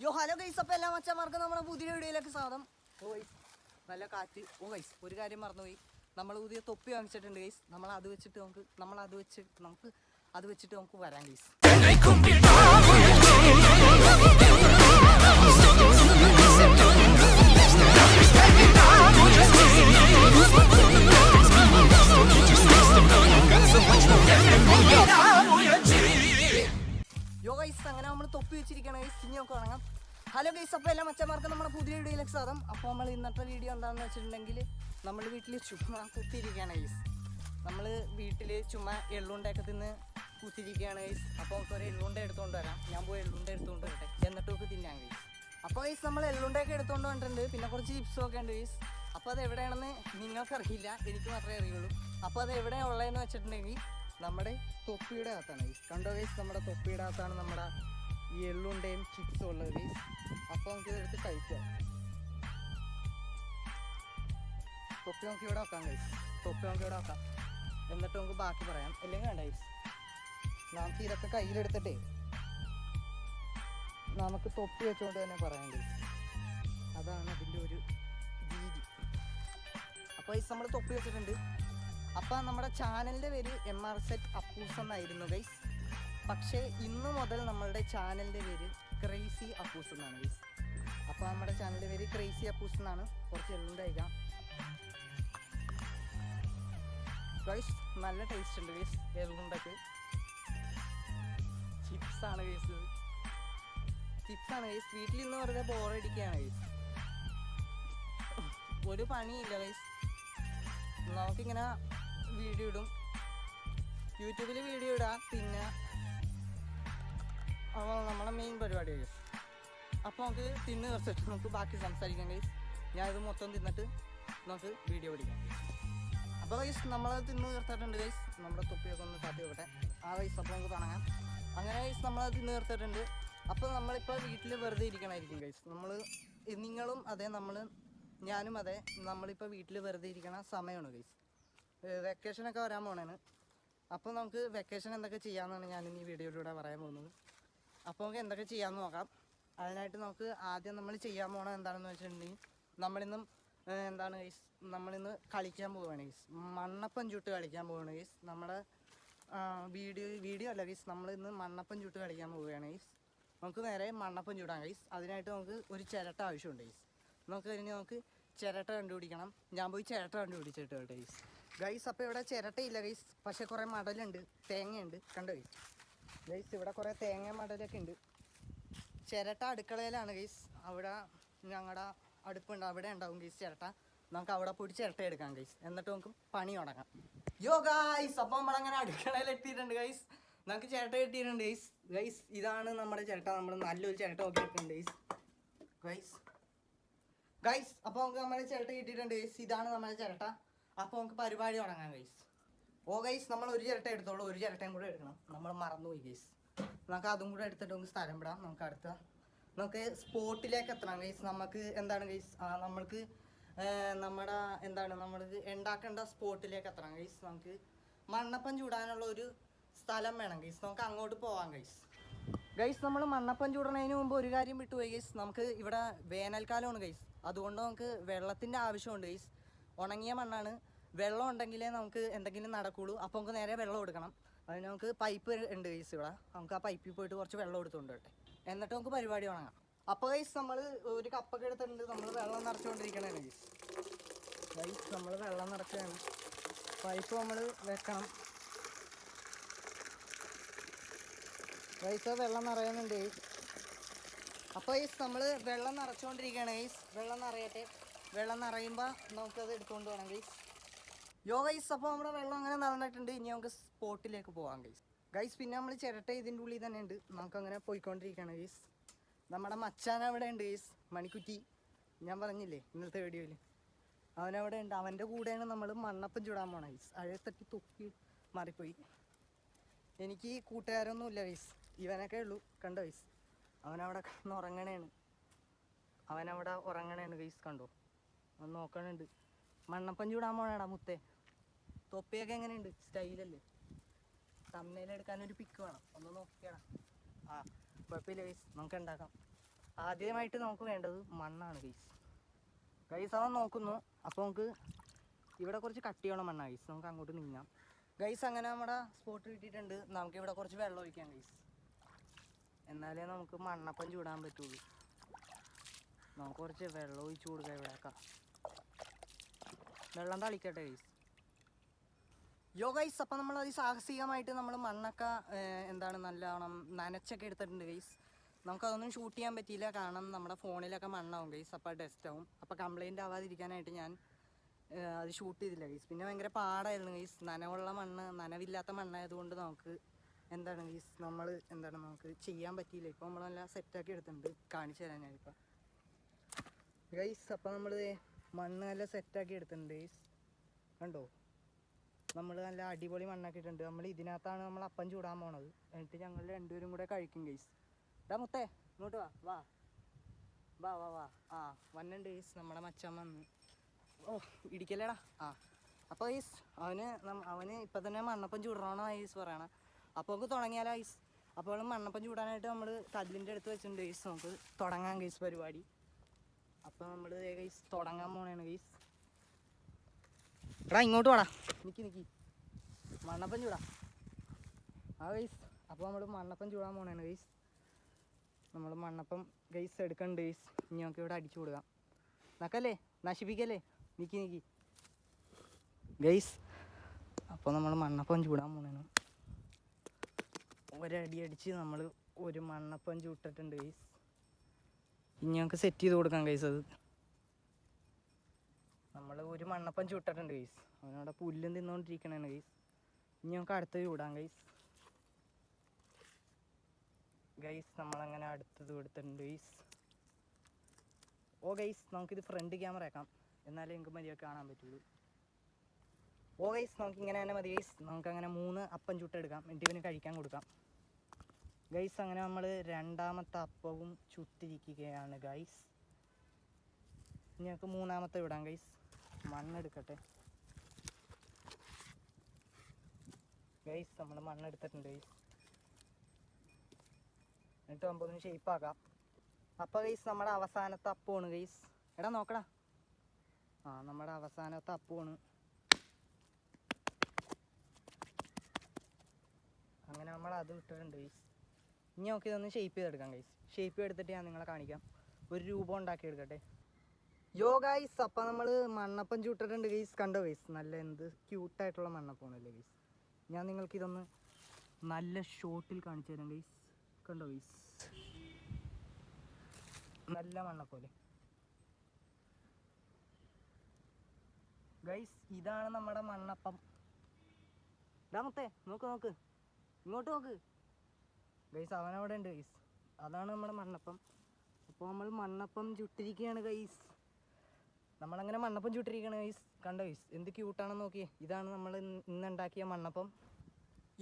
യോ hello guys അപ്പോൾ എല്ലാ മച്ചന്മാർക്കും നമ്മുടെ പുതിയ വീഡിയോയിലേക്ക് സ്വാഗതം. ഓ ഗൈസ് നല്ല കാറ്റ്. ഓ ഗൈസ് ഒരു കാര്യം മറന്നുപോയി. നമ്മൾ പുതിയ തൊപ്പി വാങ്ങിച്ചിട്ടുണ്ട് ഗൈസ് നമ്മൾ അത് വെച്ചിട്ട് നമുക്ക് നമ്മൾ അത് വെച്ച് നമുക്ക് അത് വെച്ചിട്ട് നമുക്ക് വരാം ഗൈസ് ഗൈസ് അപ്പോൾ എല്ലാ മച്ചന്മാർക്കും നമ്മുടെ പുതിയ വീഡിയോയിലേക്ക് സ്വാഗതം. അപ്പോൾ നമ്മൾ ഇന്നത്തെ വീഡിയോ എന്താണെന്ന് വെച്ചിട്ടുണ്ടെങ്കിൽ നമ്മൾ വീട്ടിൽ ചുമ്മാ കുത്തിയിരിക്കുകയാണ് ഗൈസ് നമ്മൾ വീട്ടിൽ ചുമ്മാ എള്ളുണ്ടയൊക്കെ തിന്ന് കുത്തിയിരിക്കുകയാണ് ഗൈസ് അപ്പോൾ നമുക്ക് ഒരു എള്ളുണ്ട എടുത്തുകൊണ്ട് വരാം. ഞാൻ പോയി എള്ളുണ്ട എടുത്തുകൊണ്ട് വരട്ടെ. എന്നിട്ട് നമുക്ക് തിന്നാൻ ഗൈസ് അപ്പോൾ ഗൈസ് നമ്മൾ എള്ളുണ്ടയൊക്കെ എടുത്തുകൊണ്ട് വന്നിട്ടുണ്ട്. പിന്നെ കുറച്ച് ചിപ്സും ഒക്കെ ഉണ്ട് ഗൈസ് അപ്പോൾ അത് എവിടെയാണെന്ന് നിങ്ങൾക്കറിയില്ല. എനിക്ക് മാത്രമേ അറിയുള്ളൂ. അപ്പോൾ അത് എവിടെ ഉള്ളതെന്ന് വെച്ചിട്ടുണ്ടെങ്കിൽ നമ്മുടെ തൊപ്പിയുടെ അകത്താണ് ഗൈസ് കണ്ടോ ഗൈസ് നമ്മുടെ തൊപ്പിയുടെ അകത്താണ് നമ്മുടെ ഈ എള്ളുണ്ടയും ചിപ്സും ഉള്ളത് ഗൈസ് അപ്പോൾ നമുക്ക് ഇതെടുത്ത് കഴിക്കാം തൊപ്പി നമുക്ക് ഇവിടെ വെക്കാം ഗൈസ് തൊപ്പി നമുക്ക് ഇവിടെ വെക്കാം. എന്നിട്ട് നമുക്ക് ബാക്കി പറയാം. അല്ലെങ്കിൽ വേണ്ട ഗൈസ് നമുക്ക് ഇതൊക്കെ കയ്യിലെടുത്തിട്ടേ നമുക്ക് തൊപ്പി വെച്ചുകൊണ്ട് തന്നെ പറയാം ഗൈസ് അതാണ് അതിന്റെ ഒരു രീതി. അപ്പോൾ ഗൈസ് നമ്മൾ തൊപ്പി വെച്ചിട്ടുണ്ട്. അപ്പോൾ നമ്മുടെ ചാനലിന്റെ പേര് എം ആർ സെറ്റ് അപ്പൂസ് എന്നായിരുന്നു ഗൈസ് പക്ഷേ ഇന്ന് മുതൽ നമ്മളുടെ ചാനലിന്റെ പേര് ക്രേസി അപ്പൂസ് എന്നാണ് ഗൈസ് അപ്പോൾ നമ്മുടെ ചാനലിന്റെ പേര് ക്രേസി അപ്പൂസ് എന്നാണ്. കുറച്ച് കഴിക്കാം. ഗൈസ് നല്ല ടേസ്റ്റ് ഉണ്ട് ഗൈസ് എല്ലുണ്ടൊക്കെ ചിപ്സ് ആണ് ഗൈസ് ആണ് ഗൈസ് വീട്ടിൽ ഇന്ന് വെറുതെ ബോറടിക്കുകയാണ് ഗൈസ് ഒരു പണിയില്ല ഗൈസ് നമുക്കിങ്ങനെ വീഡിയോ ഇടും. യൂട്യൂബിൽ വീഡിയോ ഇടാം. പിന്നെ അപ്പോൾ നമ്മളെ മെയിൻ പരിപാടി ഗൈസ് അപ്പോൾ നമുക്ക് തിന്ന് കുറച്ചിട്ട് നമുക്ക് ബാക്കി സംസാരിക്കാം ഗൈസ് ഞാൻ ഇത് മൊത്തം തിന്നിട്ട് നമുക്ക് വീഡിയോ പിടിക്കാം. അപ്പോൾ ഗൈസ് നമ്മൾ തിന്ന് തീർത്തിട്ടുണ്ട് ഗൈസ് നമ്മുടെ തൊപ്പിയൊക്കെ ഒന്ന് കാട്ടി വെക്കട്ടെ. ആ ഗൈസ് അപ്പോൾ നമുക്ക് തുടങ്ങാം അങ്ങനെ ഗൈസ് നമ്മൾ തിന്ന് തീർത്തിട്ടുണ്ട്. അപ്പോൾ നമ്മളിപ്പോൾ വീട്ടിൽ വെറുതെ ഇരിക്കണമായിരിക്കും ഗൈസ് നമ്മൾ നിങ്ങളും അതെ നമ്മൾ ഞാനും അതെ നമ്മളിപ്പോൾ വീട്ടിൽ വെറുതെ ഇരിക്കണ സമയമാണ് ഗൈസ് വെക്കേഷനൊക്കെ വരാൻ പോണേന് അപ്പോൾ നമുക്ക് വെക്കേഷൻ എന്തൊക്കെ ചെയ്യാമെന്നാണ് ഞാൻ ഈ വീഡിയോയിലൂടെ പറയാൻ പോകുന്നത്. അപ്പോൾ നമുക്ക് എന്തൊക്കെ ചെയ്യാമെന്ന് നോക്കാം. അതിനായിട്ട് നമുക്ക് ആദ്യം നമ്മൾ ചെയ്യാൻ പോണത് എന്താണെന്ന് വെച്ചിട്ടുണ്ടെങ്കിൽ നമ്മളിന്നും എന്താണ് ഗൈസ് നമ്മളിന്ന് കളിക്കാൻ പോവുകയാണ് ഗൈസ് മണ്ണപ്പം ചുട്ട് കളിക്കാൻ പോവുകയാണ് ഗൈസ് നമ്മുടെ വീഡിയോ വീഡിയോ അല്ല ഗൈസ് നമ്മളിന്ന് മണ്ണപ്പം ചുട്ട് കളിക്കാൻ പോവുകയാണ് ഗൈസ് നമുക്ക് നേരെ മണ്ണപ്പം ചൂടാം ഗൈസ് അതിനായിട്ട് നമുക്ക് ഒരു ചിരട്ട ആവശ്യമുണ്ട് ഗൈസ് നമുക്ക് കഴിഞ്ഞ് നമുക്ക് ചിരട്ട കണ്ടുപിടിക്കണം. ഞാൻ പോയി ചിരട്ട കണ്ടുപിടിച്ചിട്ട് കേട്ടോ ഗൈസ് ഗൈസ് അപ്പോൾ ഇവിടെ ചിരട്ടയില്ല ഗൈസ് പക്ഷേ കുറേ മടലുണ്ട് തേങ്ങയുണ്ട്. കണ്ടോ ഗൈസ് ഗൈസ് ഇവിടെ കുറേ തേങ്ങ മടലൊക്കെ ഉണ്ട്. ചിരട്ട അടുക്കളയിലാണ് ഗൈസ് അവിടെ ഞങ്ങളുടെ അടുപ്പുണ്ട്. അവിടെ ഉണ്ടാവും ഗൈസ് ചിരട്ട. നമുക്ക് അവിടെ പൊടി ചിരട്ട എടുക്കാം ഗൈസ് എന്നിട്ട് നമുക്ക് പണി തുടങ്ങാം. യോ ഗൈസ് അപ്പം നമ്മളങ്ങനെ അടുക്കളയിൽ എത്തിയിട്ടുണ്ട് ഗൈസ് നമുക്ക് ചിരട്ട കിട്ടിയിട്ടുണ്ട് ഗൈസ് ഗൈസ് ഇതാണ് നമ്മുടെ ചിരട്ട. നമ്മൾ നല്ലൊരു ചിരട്ട നോക്കി എടുക്കുന്നുണ്ട് ഗൈസ് ഗൈസ് ഗൈസ് അപ്പോൾ നമുക്ക് നമ്മുടെ ചിരട്ട കിട്ടിയിട്ടുണ്ട് ഗൈസ് ഇതാണ് നമ്മുടെ ചിരട്ട. അപ്പോൾ നമുക്ക് പരിപാടി തുടങ്ങാം ഗൈസ് ഓ ഗൈസ് നമ്മൾ ഒരു ചിരട്ട എടുത്തോളൂ. ഒരു ചിരട്ടയും കൂടെ എടുക്കണം. നമ്മൾ മറന്നുപോയി ഗൈസ് നമുക്ക് അതും കൂടെ എടുത്തിട്ട് നമുക്ക് സ്ഥലം വിടാം നമുക്ക് അടുത്ത നമുക്ക് സ്പോട്ടിലേക്ക് എത്തണം ഗൈസ് നമുക്ക് എന്താണ് ഗൈസ് നമ്മൾക്ക് നമ്മുടെ എന്താണ് നമ്മൾ ഉണ്ടാക്കേണ്ട സ്പോട്ടിലേക്ക് എത്തണം ഗൈസ് നമുക്ക് മണ്ണപ്പം ചൂടാനുള്ള ഒരു സ്ഥലം വേണം ഗൈസ് നമുക്ക് അങ്ങോട്ട് പോവാം ഗൈസ് ഗൈസ് നമ്മൾ മണ്ണപ്പം ചൂടണതിന് മുമ്പ് ഒരു കാര്യം വിട്ടുപോയി ഗൈസ് നമുക്ക് ഇവിടെ വേനൽക്കാലമാണ് ഗൈസ് അതുകൊണ്ട് നമുക്ക് വെള്ളത്തിന്റെ ആവശ്യമുണ്ട് ഗൈസ് ഉണങ്ങിയ മണ്ണാണ്. വെള്ളം ഉണ്ടെങ്കിലേ നമുക്ക് എന്തെങ്കിലും നടക്കുള്ളൂ. അപ്പോൾ നമുക്ക് നേരെ വെള്ളം കൊടുക്കണം അതിന് നമുക്ക് പൈപ്പ് ഉണ്ട് ഗൈസ് ഇവിടെ. നമുക്ക് ആ പൈപ്പിൽ പോയിട്ട് കുറച്ച് വെള്ളം എടുത്തുകൊണ്ട് വരട്ടെ. എന്നിട്ട് നമുക്ക് പരിപാടി തുടങ്ങാം. അപ്പോൾ ഗൈസ് നമ്മൾ ഒരു കപ്പൊക്കെ എടുത്തിട്ടുണ്ട്. നമ്മൾ വെള്ളം നിറച്ചുകൊണ്ടിരിക്കണേ ഗൈസ് ഗൈസ് നമ്മൾ വെള്ളം നിറച്ചാണ് പൈപ്പ് നമ്മൾ വെക്കണം. ഗൈസ് വെള്ളം നിറയുന്നുണ്ട്. ഗൈസ് അപ്പോൾ ഗൈസ് നമ്മൾ വെള്ളം നിറച്ചുകൊണ്ടിരിക്കുകയാണ് ഗൈസ് വെള്ളം നിറയട്ടെ. വെള്ളം നിറയുമ്പോൾ നമുക്കത് എടുത്തുകൊണ്ട് പോകണം ഗൈസ് യോ ഗൈസ് അപ്പോൾ നമ്മുടെ വെള്ളം അങ്ങനെ നടന്നിട്ടുണ്ട് ഇനി നമുക്ക് സ്പോട്ടിലേക്ക് പോകാം ഗൈസ് ഗൈസ് പിന്നെ നമ്മൾ ചിരട്ട ഇതിന്റെ ഉള്ളിൽ തന്നെ ഉണ്ട്. നമുക്കങ്ങനെ പോയിക്കൊണ്ടിരിക്കുകയാണ് ഗൈസ് നമ്മുടെ മച്ചാൻ അവിടെ ഉണ്ട് ഗൈസ് മണിക്കുറ്റി. ഞാൻ പറഞ്ഞില്ലേ ഇന്നത്തെ വീഡിയോയിൽ അവനവിടെ ഉണ്ട്. അവന്റെ കൂടെയാണ് നമ്മൾ മണ്ണപ്പം ചൂടാൻ പോണത് ഗൈസ് അഴത്തട്ടി തൊക്കി മാറിപ്പോയി. എനിക്ക് കൂട്ടുകാരൊന്നുമില്ല ഗൈസ് ഇവനൊക്കെ ഉള്ളൂ. കണ്ടോ ഗൈസ് അവനവിടെ കിടന്ന് ഉറങ്ങണേണ്. അവനവിടെ ഉറങ്ങണേണ് ഗൈസ് കണ്ടോ? അവൻ നോക്കണുണ്ട്. മണ്ണപ്പം ചൂടാൻ പോണേടാ മുത്തേ. തൊപ്പിയൊക്കെ എങ്ങനെയുണ്ട്? സ്റ്റൈലല്ലേ? തമ്മയിലെടുക്കാൻ ഒരു പിക്ക് വേണം. ഒന്ന് നോക്കിയാണ് ആ കുഴപ്പമില്ല ഗൈസ് നമുക്ക് ഉണ്ടാക്കാം. ആദ്യമായിട്ട് നമുക്ക് വേണ്ടത് മണ്ണാണ് ഗൈസ് ഗൈസ് അവൻ നോക്കുന്നു. അപ്പോൾ നമുക്ക് ഇവിടെ കുറച്ച് കട്ടിയുള്ള മണ്ണാണ് ഗൈസ് നമുക്ക് അങ്ങോട്ട് നീങ്ങാം. ഗൈസ് അങ്ങനെ നമ്മുടെ സ്പോട്ട് കിട്ടിയിട്ടുണ്ട്. നമുക്ക് ഇവിടെ കുറച്ച് വെള്ളം ഒഴിക്കാം ഗൈസ് എന്നാലേ നമുക്ക് മണ്ണപ്പം ചൂടാൻ പറ്റുള്ളൂ. നമുക്ക് കുറച്ച് വെള്ളം ഒഴിച്ചു കൊടുക്കാം ഇവിടെയൊക്കെ. വെള്ളം തളിക്കട്ടെ ഗൈസ് യോ ഗൈസ് അപ്പം നമ്മൾ അതിസാഹസികമായിട്ട് നമ്മൾ മണ്ണൊക്കെ എന്താണ് നല്ലോണം നനച്ചൊക്കെ എടുത്തിട്ടുണ്ട് ഗൈസ് നമുക്കതൊന്നും ഷൂട്ട് ചെയ്യാൻ പറ്റിയില്ല. കാരണം നമ്മുടെ ഫോണിലൊക്കെ മണ്ണാവും ഗൈസ് അപ്പോൾ ഡസ്റ്റ് ആവും. അപ്പോൾ കംപ്ലൈന്റ് ആവാതിരിക്കാനായിട്ട് ഞാൻ അത് ഷൂട്ട് ചെയ്തില്ല ഗൈസ് പിന്നെ ഭയങ്കര പാടായിരുന്നു ഗൈസ് നനവുള്ള മണ്ണ് നനവില്ലാത്ത മണ്ണായതുകൊണ്ട് നമുക്ക് എന്താണ് ഗൈസ് നമ്മൾ എന്താണ് നമുക്ക് ചെയ്യാൻ പറ്റിയില്ല. ഇപ്പോൾ നമ്മളെല്ലാം സെറ്റാക്കി എടുത്തിട്ടുണ്ട്. കാണിച്ചു തരാൻ ഞാനിപ്പോൾ ഗൈസ് അപ്പോൾ നമ്മൾ മണ്ണ് നല്ല സെറ്റാക്കി എടുത്തിട്ടുണ്ട് ഗൈസ് കണ്ടോ? നമ്മൾ നല്ല അടിപൊളി മണ്ണൊക്കെ ഇട്ടുണ്ട് നമ്മൾ ഇതിനകത്താണ് നമ്മൾ അപ്പം ചൂടാൻ പോണത്. എന്നിട്ട് ഞങ്ങൾ രണ്ടുപേരും കൂടെ കഴിക്കും ഗൈസ് ഇതാ മുത്തേ ഇങ്ങോട്ട് വാ. വാ. വാ വാ വാ. ആ വന്നുണ്ട് ഗൈസ് നമ്മുടെ മച്ചാൻ വന്ന്. ഓ ഇടിക്കല്ലേടാ? ആ. അപ്പോൾ ഗൈസ് അവന് അവന് ഇപ്പം തന്നെ മണ്ണപ്പം ചൂടണമെന്നാണ് ഐസ് പറയണം. അപ്പോൾ നമുക്ക് തുടങ്ങിയാലോ ഗൈസ് അപ്പോൾ മണ്ണപ്പം ചൂടാനായിട്ട് നമ്മൾ കല്ലിന്റെ അടുത്ത് വെച്ചിട്ടുണ്ട് ഗൈസ് നമുക്ക് തുടങ്ങാം ഗൈസ് പരിപാടി. അപ്പോൾ നമ്മൾ ഗൈസ് തുടങ്ങാൻ പോണേണ് ഗൈസ് എടാ ഇങ്ങോട്ട് വാടാ. നിക്കി നിക്കി. മണ്ണപ്പം ചൂടാ. ആ ഗൈസ് അപ്പോൾ നമ്മൾ മണ്ണപ്പം ചൂടാൻ പോണേണ് ഗൈസ് നമ്മൾ മണ്ണപ്പം ഗൈസ് എടുക്കണ്ട് ഗൈസ് ഇനി നമുക്ക് ഇവിടെ അടിച്ചു കൊടുക്കാം. നക്കല്ലേ നശിപ്പിക്കല്ലേ? നിക്കി നിക്കി. ഗൈസ് അപ്പോൾ നമ്മൾ മണ്ണപ്പം ചൂടാൻ പോണേണ്. ഒരടി അടിച്ച് നമ്മൾ ഒരു മണ്ണപ്പം ചൂട്ടിട്ടുണ്ട് ഗൈസ് ഇനി നമുക്ക് സെറ്റ് ചെയ്ത് കൊടുക്കാം ഗൈസ് അത്. നമ്മൾ ഒരു മണ്ണപ്പം ചുട്ടിട്ടുണ്ട് ഗൈസ് അവനവിടെ പുല്ലും തിന്നുകൊണ്ടിരിക്കണേണ് ഗൈസ് ഇനി നമുക്ക് അടുത്ത് ചൂടാം ഗൈസ് ഗൈസ് നമ്മളങ്ങനെ അടുത്തത് കൊടുത്തിട്ടുണ്ട് ഗൈസ് ഓ ഗൈസ് നമുക്കിത് ഫ്രണ്ട് ക്യാമറ ആക്കാം എന്നാലേ നിങ്ങൾക്ക് മതിയൊക്കെ കാണാൻ പറ്റുള്ളൂ. ഓ ഗൈസ് നമുക്ക് ഇങ്ങനെ തന്നെ മതി ഗൈസ് നമുക്ക് അങ്ങനെ മൂന്ന് അപ്പം ചുട്ടെടുക്കാം. എന്നിട്ട് ഇവന് കഴിക്കാൻ കൊടുക്കാം. ഗൈസ് അങ്ങനെ നമ്മൾ രണ്ടാമത്തെ അപ്പവും ചുട്ടിരിക്കുകയാണ് ഗൈസ് നമുക്ക് മൂന്നാമത്തെ വിടാം ഗൈസ് മണ്ണെടുക്കട്ടെ. ഗൈസ് നമ്മൾ മണ്ണെടുത്തിട്ടുണ്ട് ഗൈസ് എന്നിട്ട് ഷേപ്പ് ആക്കാം. അപ്പോൾ ഗൈസ് നമ്മുടെ അവസാനത്തെ അപ്പമാണ് ഗൈസ് എടാ നോക്കടാ. ആ നമ്മുടെ അവസാനത്തെ അപ്പമാണ് അങ്ങനെ നമ്മൾ അത് ഇട്ടിട്ടുണ്ട് ഗൈസ് ഇനി നമുക്ക് ഇതൊന്ന് ഷേപ്പ് ചെയ്തെടുക്കാം ഗൈസ് ഷേപ്പ് എടുത്തിട്ട് ഞാൻ നിങ്ങളെ കാണിക്കാം. ഒരു രൂപം ഉണ്ടാക്കി എടുക്കട്ടെ യോ ഗൈസ് അപ്പം നമ്മൾ മണ്ണപ്പം ചൂട്ടിട്ടുണ്ട് ഗൈസ് കണ്ടോ ഗൈസ് നല്ല എന്ത് ക്യൂട്ടായിട്ടുള്ള മണ്ണപ്പമാണല്ലേ ഗൈസ് ഞാൻ നിങ്ങൾക്ക് ഇതൊന്ന് നല്ല ഷോട്ടിൽ കാണിച്ചു തരാം ഗൈസ് കണ്ടോ ഗൈസ് നല്ല മണ്ണപ്പോലെ. ഗൈസ് ഇതാണ് നമ്മുടെ മണ്ണപ്പം. ഇതാമത്തെ മുത്തേ നോക്ക് നോക്ക്. ഇങ്ങോട്ട് നോക്ക്. ഗൈസ് അവനവിടെ ഉണ്ട് ഗൈസ് അതാണ് നമ്മുടെ മണ്ണപ്പം. അപ്പോൾ നമ്മൾ മണ്ണപ്പം ചുട്ടിരിക്കുകയാണ് ഗൈസ് നമ്മളങ്ങനെ മണ്ണപ്പം ചുട്ടിരിക്കുകയാണ് ഗൈസ് കണ്ടോ ഗൈസ് എന്ത് ക്യൂട്ടാണെന്ന് നോക്കിയേ. ഇതാണ് നമ്മൾ ഇന്ന് ഉണ്ടാക്കിയ മണ്ണപ്പം.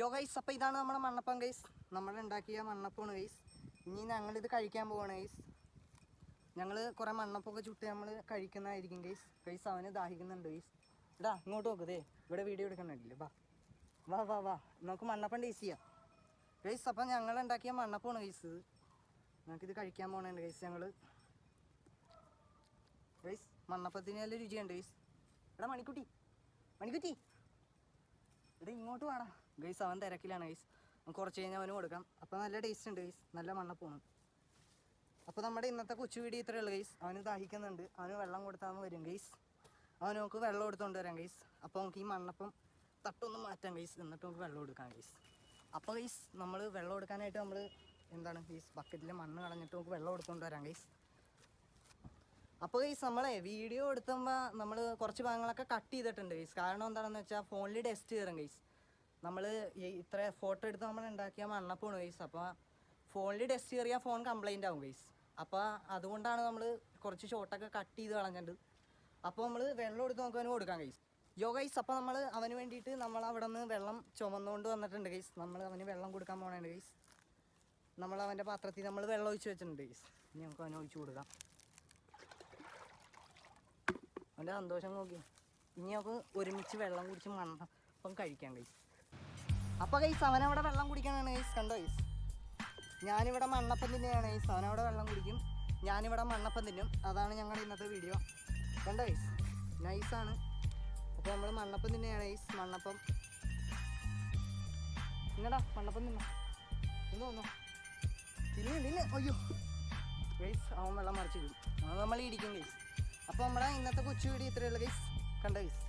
യോ ഗൈസ് അപ്പോൾ ഇതാണ് നമ്മുടെ മണ്ണപ്പം ഗൈസ് നമ്മൾ ഉണ്ടാക്കിയ മണ്ണപ്പമാണ് ഗൈസ് ഇനി ഞങ്ങളിത് കഴിക്കാൻ പോവാണ് ഗൈസ് ഞങ്ങൾ കുറേ മണ്ണപ്പമൊക്കെ ചുട്ട് നമ്മൾ കഴിക്കുന്നതായിരിക്കും ഗൈസ് ഗൈസ് അവന് ദാഹിക്കുന്നുണ്ട് ഗൈസ് ഇടാ ഇങ്ങോട്ട് നോക്ക് ദേ. ഇവിടെ വീഡിയോ എടുക്കണില്ലേ വാ. വാ വാ വാ. നമുക്ക് മണ്ണപ്പം ടേസ്റ്റ് ചെയ്യാം. ഗൈസ് അപ്പം ഞങ്ങൾ ഉണ്ടാക്കിയ മണ്ണപ്പമാണ് ഗൈസ് ഇത്. നമുക്കിത് കഴിക്കാൻ പോകണുണ്ട് ഗൈസ് ഞങ്ങൾ ഗൈസ് മണ്ണപ്പത്തിന് നല്ല രുചിയുണ്ട് ഗൈസ് എടാ മണിക്കുട്ടി. മണിക്കുട്ടി. എടാ ഇങ്ങോട്ട് വേണം ഗൈസ് അവൻ തിരക്കിലാണ് ഗൈസ് കുറച്ച് കഴിഞ്ഞാൽ അവന് കൊടുക്കാം. അപ്പോൾ നല്ല ടേസ്റ്റ് ഉണ്ട് ഗൈസ് നല്ല മണ്ണപ്പൂണ്. അപ്പോൾ നമ്മുടെ ഇന്നത്തെ കൊച്ചു വീഡിയോ ഇത്രയേ ഉള്ളൂ ഗൈസ് അവന് ദാഹിക്കുന്നുണ്ട്. അവന് വെള്ളം കൊടുത്താന്ന് വരും ഗൈസ് അവന് നമുക്ക് വെള്ളം എടുത്തുകൊണ്ട് വരാം ഗൈസ് അപ്പോൾ നമുക്ക് ഈ മണ്ണപ്പം തട്ടൊന്നും മാറ്റാം ഗൈസ് എന്നിട്ട് നമുക്ക് വെള്ളം എടുക്കാം ഗൈസ് അപ്പോൾ ഗൈസ് നമ്മൾ വെള്ളം എടുക്കാനായിട്ട് നമ്മൾ എന്താണ് ഗൈസ് ബക്കറ്റിൽ മണ്ണ് കളഞ്ഞിട്ട് നമുക്ക് വെള്ളം എടുത്തുകൊണ്ട് വരാം ഗൈസ് അപ്പോൾ ഈ നമ്മളെ വീഡിയോ എടുത്തുമ്പോൾ നമ്മൾ കുറച്ച് ഭാഗങ്ങളൊക്കെ കട്ട് ചെയ്തിട്ടുണ്ട് ഗൈസ് കാരണം എന്താണെന്ന് വെച്ചാൽ ഫോണിൽ ടെസ്റ്റ് ചെയ്തിരും ഗൈസ് നമ്മൾ ഇത്ര ഫോട്ടോ എടുത്ത് നമ്മൾ ഉണ്ടാക്കിയാൽ മണ്ണപ്പോണ് ഗൈസ് അപ്പോൾ ഫോണിൽ ടെസ്റ്റ് കയറിയാൽ ഫോൺ കംപ്ലൈന്റ് ആവും ഗൈസ് അപ്പോൾ അതുകൊണ്ടാണ് നമ്മൾ കുറച്ച് ഷോട്ടൊക്കെ കട്ട് ചെയ്ത് കളഞ്ഞിട്ട് അപ്പോൾ നമ്മൾ വെള്ളം എടുത്ത് നമുക്ക് അവന് കൊടുക്കാം ഗൈസ് യോ ഗൈസ് അപ്പോൾ നമ്മൾ അവന് വേണ്ടിയിട്ട് നമ്മൾ അവിടെ നിന്ന് വെള്ളം ചുമന്നുകൊണ്ട് വന്നിട്ടുണ്ട് ഗൈസ് നമ്മൾ അവന് വെള്ളം കൊടുക്കാൻ പോകണുണ്ട് ഗൈസ് നമ്മൾ അവന്റെ പാത്രത്തിൽ നമ്മൾ വെള്ളം ഒഴിച്ച് വെച്ചിട്ടുണ്ട് ഗൈസ് ഇനി നമുക്ക് അവനെ ഒഴിച്ച് കൊടുക്കാം. അവന്റെ സന്തോഷം നോക്കി. ഇനി നമുക്ക് ഒരുമിച്ച് വെള്ളം കുടിച്ച് മണ്ണപ്പം കഴിക്കാൻ ഗൈസ് അപ്പോൾ കൈസ് അവനവിടെ വെള്ളം കുടിക്കാനാണ് കൈസ് കണ്ടോ കൈസ് ഞാനിവിടെ മണ്ണപ്പം തന്നെയാണ് കൈസ് അവനവിടെ വെള്ളം കുടിക്കും. ഞാനിവിടെ മണ്ണപ്പം തിന്നും. അതാണ് ഞങ്ങളുടെ ഇന്നത്തെ വീഡിയോ കണ്ടോ കൈസ് നൈസാണ് അപ്പോൾ നമ്മൾ മണ്ണപ്പം തിന്നെയാണ് കൈസ് മണ്ണപ്പം. ഇങ്ങടാ മണ്ണപ്പം തിന്നോ. ഇന്ന് വന്നോ തിന്നു തിന്നു. അയ്യോ. കൈസ് അവൻ വെള്ളം മറിച്ച് കിട്ടും അത് നമ്മൾ ഇടിക്കും ഗൈസ് അപ്പോൾ നമ്മുടെ ഇന്നത്തെ കൊച്ചു വീടി ഇത്രയുള്ള ഗൈസ് കണ്ട ഗൈസ്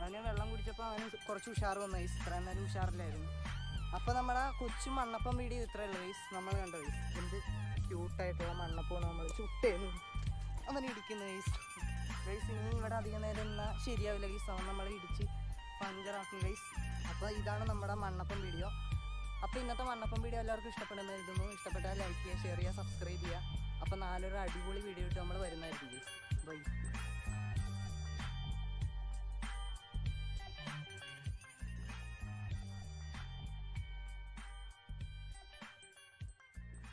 അവന് വെള്ളം കുടിച്ചപ്പോൾ അവന് കുറച്ച് ഉഷാർ വന്നു ഗൈസ് ഇത്രയും നേരം ഉഷാറില്ലായിരുന്നു. അപ്പോൾ നമ്മുടെ കൊച്ചു മണ്ണപ്പം വീഡിയോ ഇത്രയുള്ള ഗൈസ് നമ്മൾ കണ്ട ഗൈസ് എന്ത് ക്യൂട്ടായിട്ടുള്ള മണ്ണപ്പമാണ് നമ്മൾ ചുട്ടേന്ന് അവൻ ഇടിക്കുന്ന ഗൈസ് ഗൈസ് ഇനി ഇവിടെ അധികം നേരം എന്നാൽ ശരിയാവില്ല ഗൈസ് അവൻ നമ്മളെ ഇടിച്ച് പഞ്ചറാക്കും ഗൈസ് അപ്പോൾ ഇതാണ് നമ്മുടെ മണ്ണപ്പം വീഡിയോ അപ്പോൾ ഇന്നത്തെ മണ്ണപ്പം വീഡിയോ എല്ലാവർക്കും ഇഷ്ടപ്പെടുന്ന എഴുതുന്നു ഇഷ്ടപ്പെട്ടാൽ ലൈക്ക് ചെയ്യുക ഷെയർ ചെയ്യുക സബ്സ്ക്രൈബ് ചെയ്യുക. അപ്പോൾ നാലൊരു അടിപൊളി വീഡിയോ ഇട്ട് നമ്മൾ വരുന്നതായിരിക്കും ഗൈസ് Bye.